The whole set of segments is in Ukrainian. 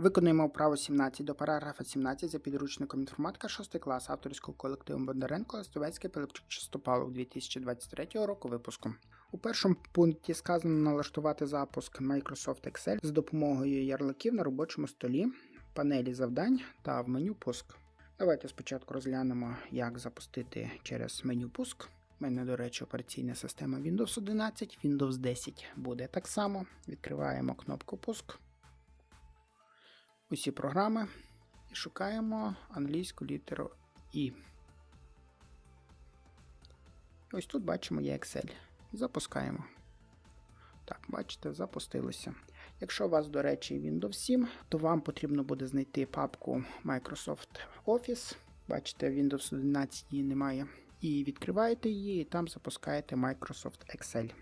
Виконуємо вправу 17 до параграфа 17 за підручником інформатика 6 клас авторського колективу Бондаренко Островецький Пилипчук Чистопалов 2023 року випуску. У першому пункті сказано налаштувати запуск Microsoft Excel з допомогою ярликів на робочому столі, панелі завдань та в меню пуск. Давайте спочатку розглянемо, як запустити через меню пуск. У мене, до речі, операційна система Windows 11, Windows 10 буде так само. Відкриваємо кнопку пуск. Усі програми і шукаємо англійську літеру І. Ось тут бачимо є Excel. Запускаємо. Так, бачите, запустилося. Якщо у вас, до речі, Windows 7, то вам потрібно буде знайти папку Microsoft Office. Бачите, Windows 11 її немає. І відкриваєте її, і там запускаєте Microsoft Excel.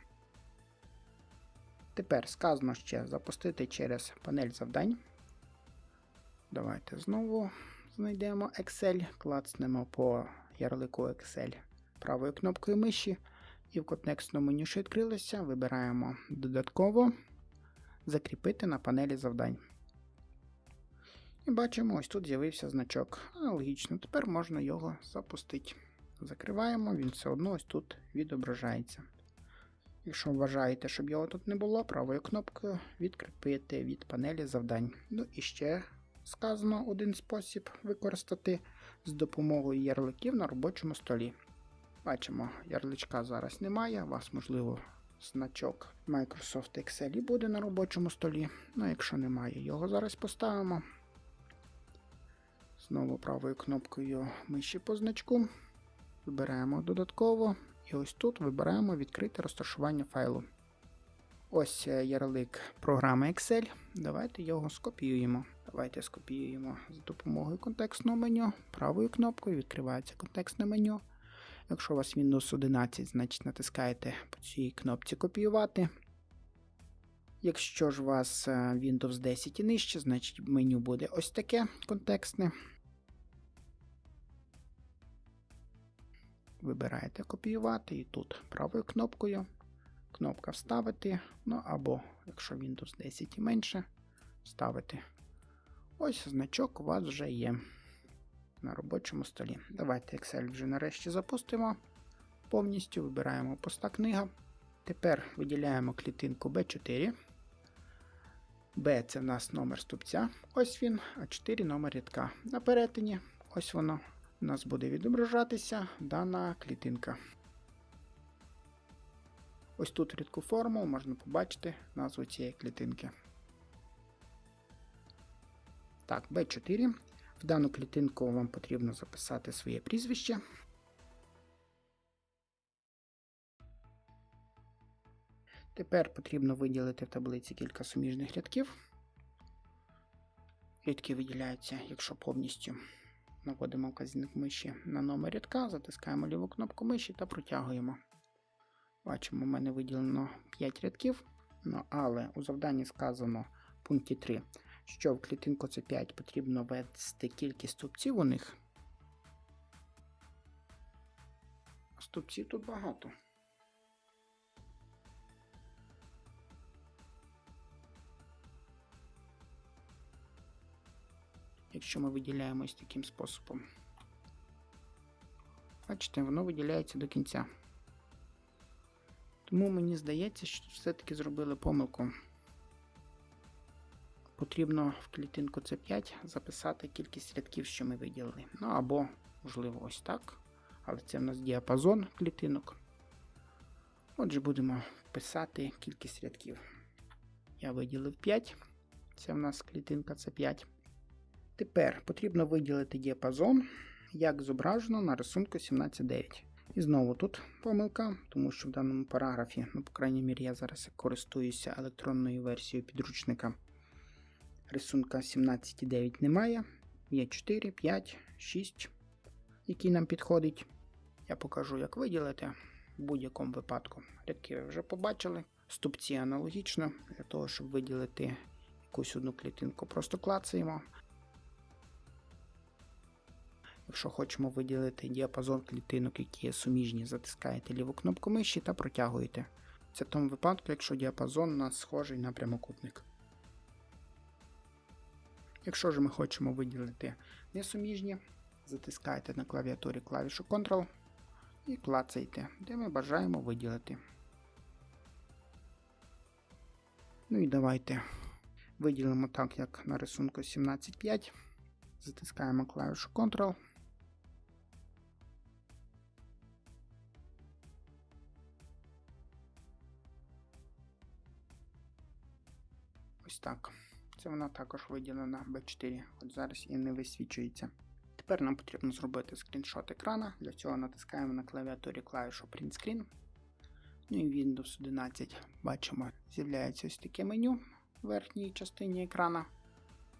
Тепер сказано ще запустити через панель завдань. Давайте знову знайдемо Excel, клацнемо по ярлику Excel правою кнопкою миші. І в контекстному меню, що відкрилося, вибираємо додатково закріпити на панелі завдань. І бачимо, ось тут з'явився значок. Аналогічно, тепер можна його запустити. Закриваємо, він все одно ось тут відображається. Якщо вважаєте, щоб його тут не було, правою кнопкою відкріпити від панелі завдань. Ну і ще сказано один спосіб використати з допомогою ярликів на робочому столі. Бачимо, ярличка зараз немає, у вас, можливо, значок Microsoft Excel і буде на робочому столі. Ну, якщо немає, його зараз поставимо. Знову правою кнопкою миші по значку. Вибираємо додатково. І ось тут вибираємо відкрите розташування файлу. Ось ярлик програми Excel. Давайте його скопіюємо. Давайте скопіюємо за допомогою контекстного меню. Правою кнопкою відкривається контекстне меню. Якщо у вас Windows 11, значить натискаєте по цій кнопці копіювати. Якщо ж у вас Windows 10 і нижче, значить меню буде ось таке контекстне. Вибираєте копіювати і тут правою кнопкою. Кнопка Вставити. Ну або, якщо Windows 10 і менше, вставити. Ось значок у вас вже є на робочому столі. Давайте Excel вже нарешті запустимо. Повністю вибираємо поста книга. Тепер виділяємо клітинку B4. B це в нас номер ступця. Ось він, а 4 номер рядка. На перетині, ось воно. У нас буде відображатися дана клітинка. Ось тут рідку форму можна побачити назву цієї клітинки. Так, B4. В дану клітинку вам потрібно записати своє прізвище. Тепер потрібно виділити в таблиці кілька суміжних рядків. Рядки виділяються, якщо повністю наводимо вказівник миші на номер рядка, затискаємо ліву кнопку миші та протягуємо. Бачимо, у мене виділено 5 рядків, ну, але у завданні сказано в пункті 3, що в клітинку C5 потрібно ввести кількість стовпців у них. Стовпців тут багато. Якщо ми виділяємо ось таким способом. Бачите, воно виділяється до кінця. Тому мені здається, що все-таки зробили помилку. Потрібно в клітинку C5 записати кількість рядків, що ми виділили. Ну або, можливо, ось так. Але це в нас діапазон клітинок. Отже, будемо писати кількість рядків. Я виділив 5. Це в нас клітинка C5. Тепер потрібно виділити діапазон, як зображено на рисунку 17.9. І знову тут помилка, тому що в даному параграфі, ну, по крайній мірі, я зараз користуюся електронною версією підручника. Рисунка 17.9 немає. Є 4, 5, 6, який нам підходить. Я покажу, як виділити в будь-якому випадку. Рядки ви вже побачили. Ступці аналогічно. Для того, щоб виділити якусь одну клітинку, просто клацаємо. Якщо хочемо виділити діапазон клітинок, які є суміжні, затискаєте ліву кнопку миші та протягуєте. Це в тому випадку, якщо діапазон у нас схожий на прямокутник. Якщо ж ми хочемо виділити несуміжні, затискаєте на клавіатурі клавішу Ctrl і клацаєте, де ми бажаємо виділити. Ну і давайте виділимо так, як на рисунку 17.5. Затискаємо клавішу Ctrl. Ось так. Це вона також виділена B4, от зараз і не висвічується. Тепер нам потрібно зробити скріншот екрана. Для цього натискаємо на клавіатурі клавішу Print Screen. Ну і Windows 11 бачимо, з'являється ось таке меню в верхній частині екрана.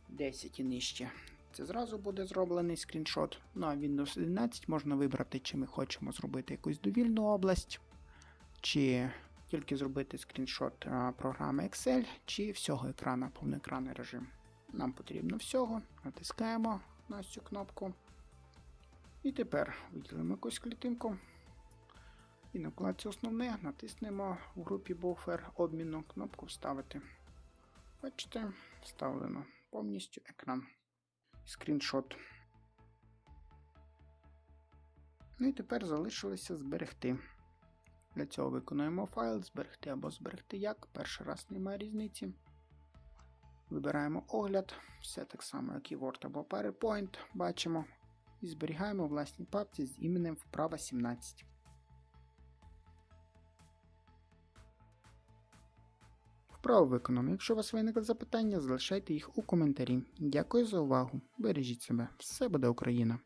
10 і нижче. Це зразу буде зроблений скріншот. Ну а Windows 11 можна вибрати, чи ми хочемо зробити якусь довільну область, чи тільки зробити скріншот програми Excel, чи всього екрана, повноекранний режим. Нам потрібно всього. Натискаємо на цю кнопку. І тепер виділимо якусь клітинку. І на вкладці основне натиснемо в групі буфер обміну кнопку Вставити. Бачите, вставлено повністю екран. Скріншот. Ну і тепер залишилося зберегти. Для цього виконуємо файл, зберегти або зберегти як. Перший раз немає різниці. Вибираємо огляд, все так само, як і Word або PowerPoint, бачимо. І зберігаємо в власній папці з іменем вправа 17. Вправо виконано. Якщо у вас виникли запитання, залишайте їх у коментарі. Дякую за увагу. Бережіть себе. Все буде Україна!